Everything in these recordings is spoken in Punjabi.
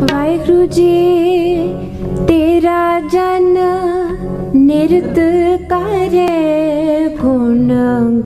ਵਾਹਿਗੁਰੂ ਜੀ ਤੇਰਾ ਜਨ ਨਿਰਤ ਕਰੇ ਗੁਣ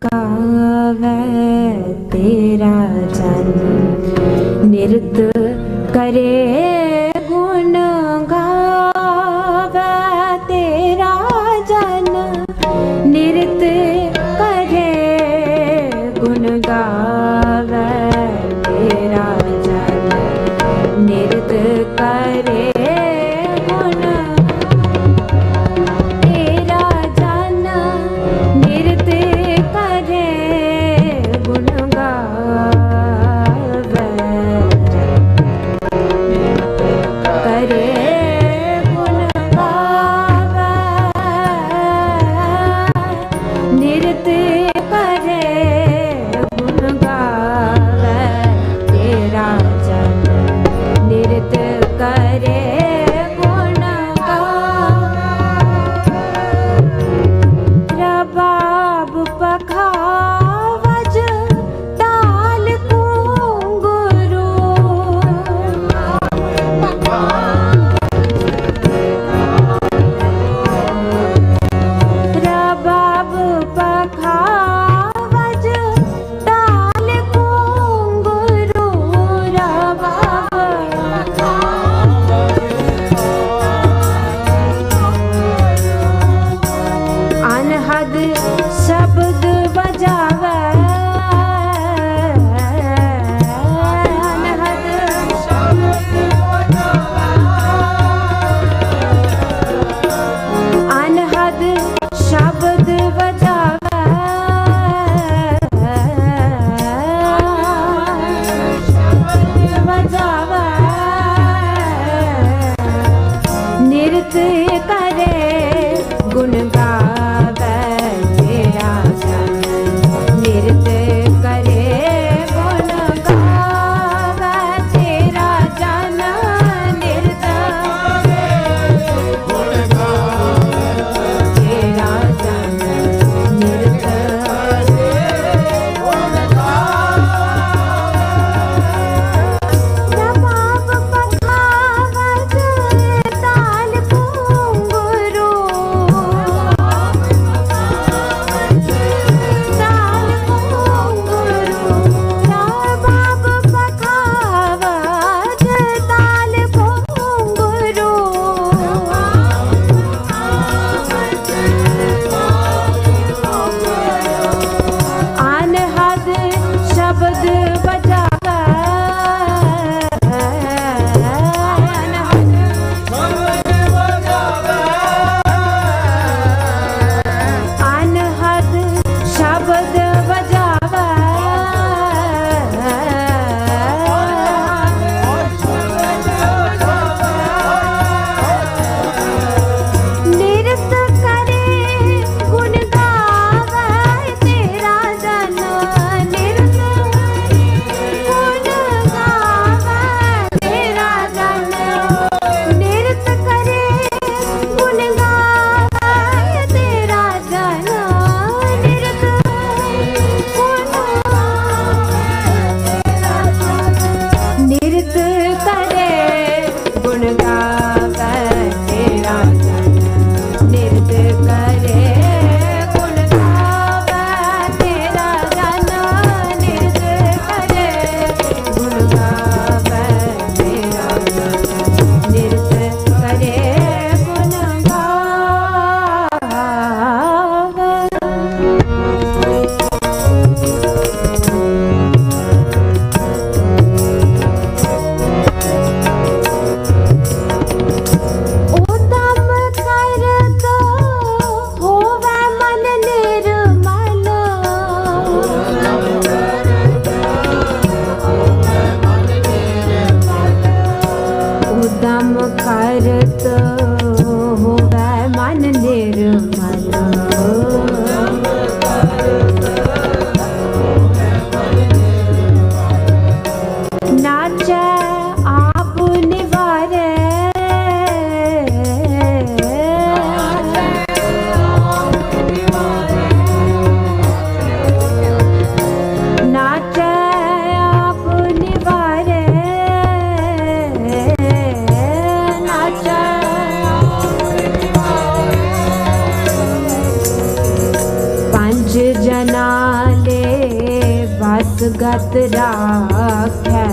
ਭਗਤ ਰਾਖੈ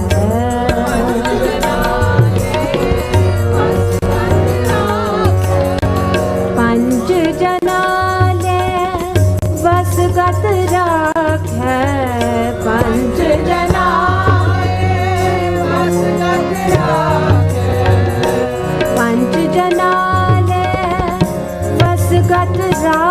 पंच जनाले बस गत रा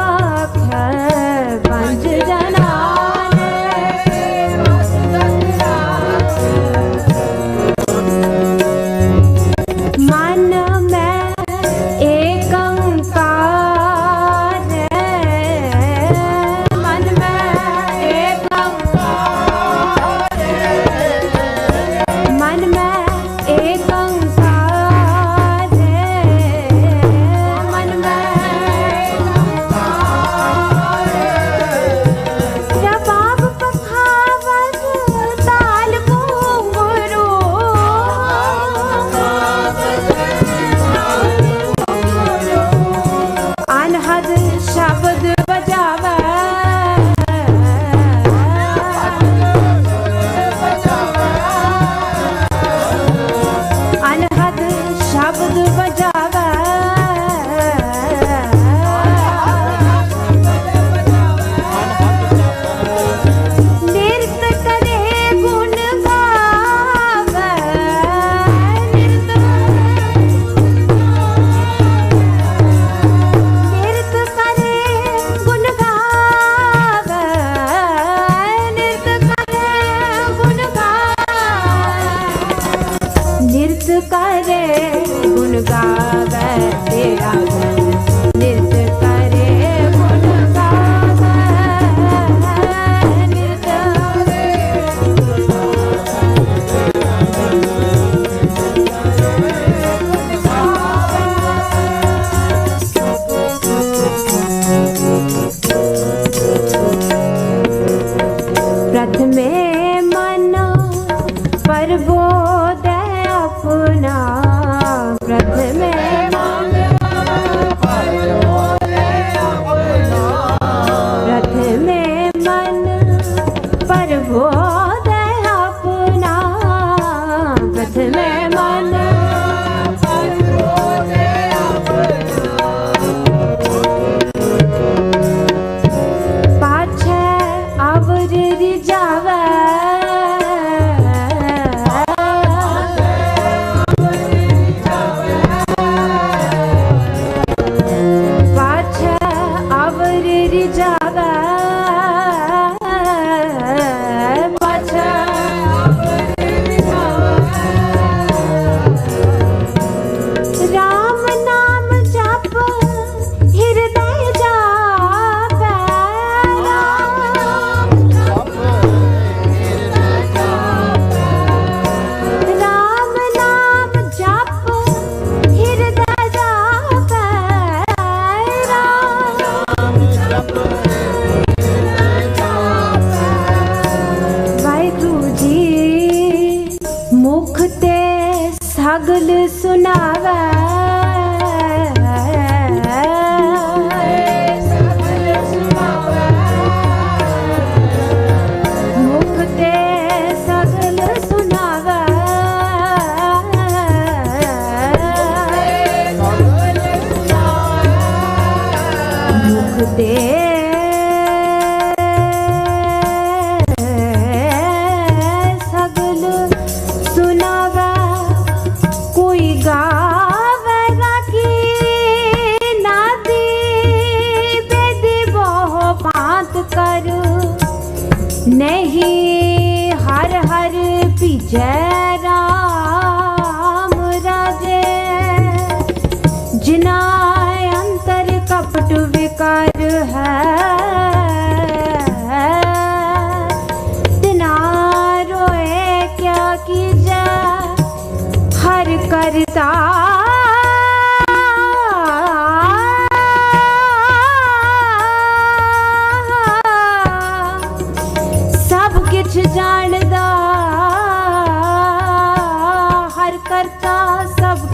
ਨਹੀਂ ਹਰ ਹਰ ਭਿਜੈ ਰਾਮ ਰਾਜੇ। ਜਿਨਾ ਅੰਤਰ ਕਪਟ ਵਿਕਾਰ ਹੈ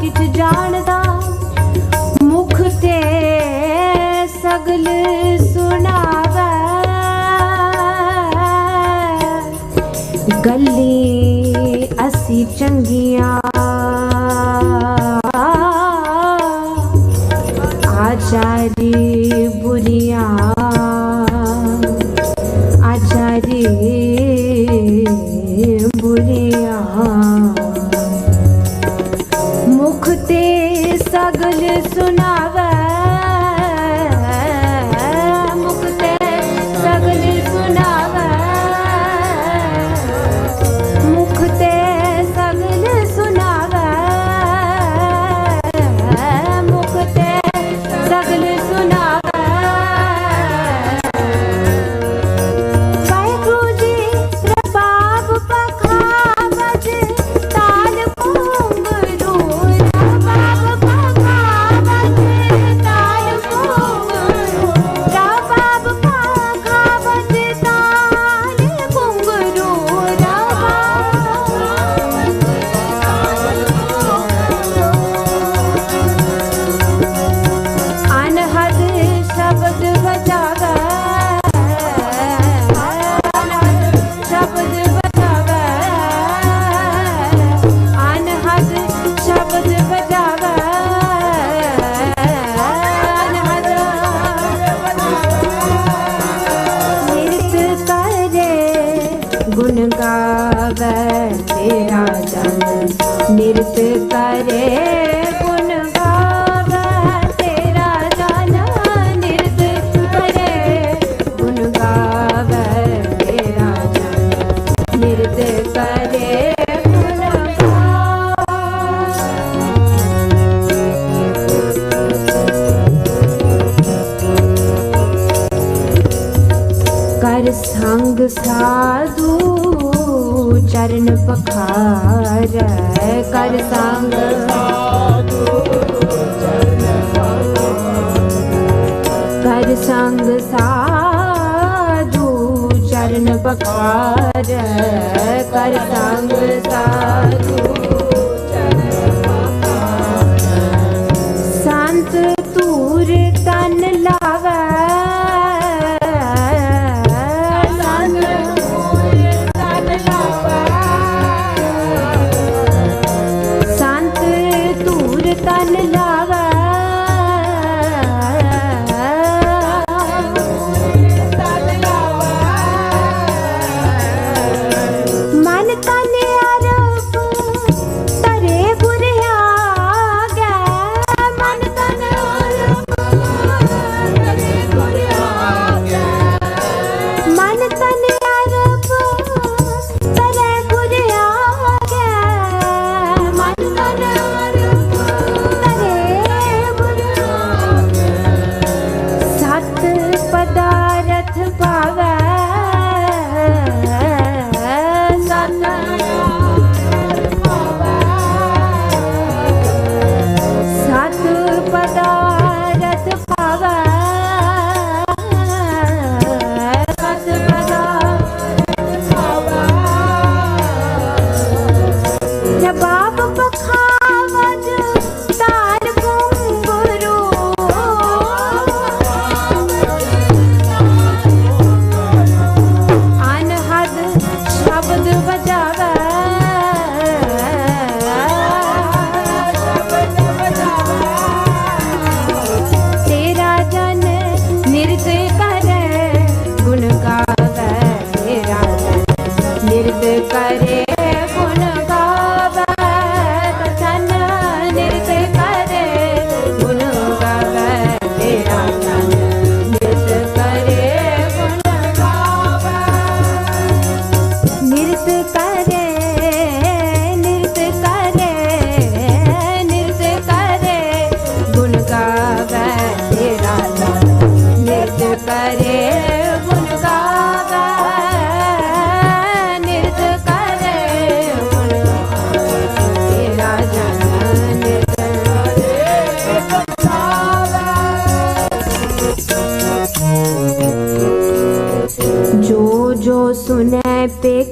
ਕਿਛ ਜਾਣਦਾ सगल सुना ਗਾਵੇ ਤੇਰਾ ਜਨ ਨਿਰਤ ਕਰੇ ਸੰਗ ਸਾਧੂ ਚਰਨ ਪਖਾਰ ਕਰ ਸੰਗ। ਸਾਧੂ ਚਰਨ ਪਖਾਰ ਕਰ ਸੰਗ ਸਾਧੂ ਚਰਨ ਪਖਾਰ ਕਰ ਸੰਗ ਸਾਧੂ। लला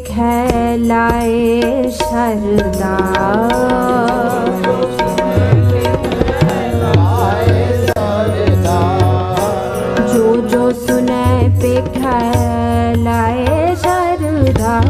ਖੈ ਲਾਏ ਸ਼ਰਦਾ ਜੋ ਜੋ ਸੁਨੈ ਪੇ ਖੈ ਲਾਏ ਸ਼ਰਦਾ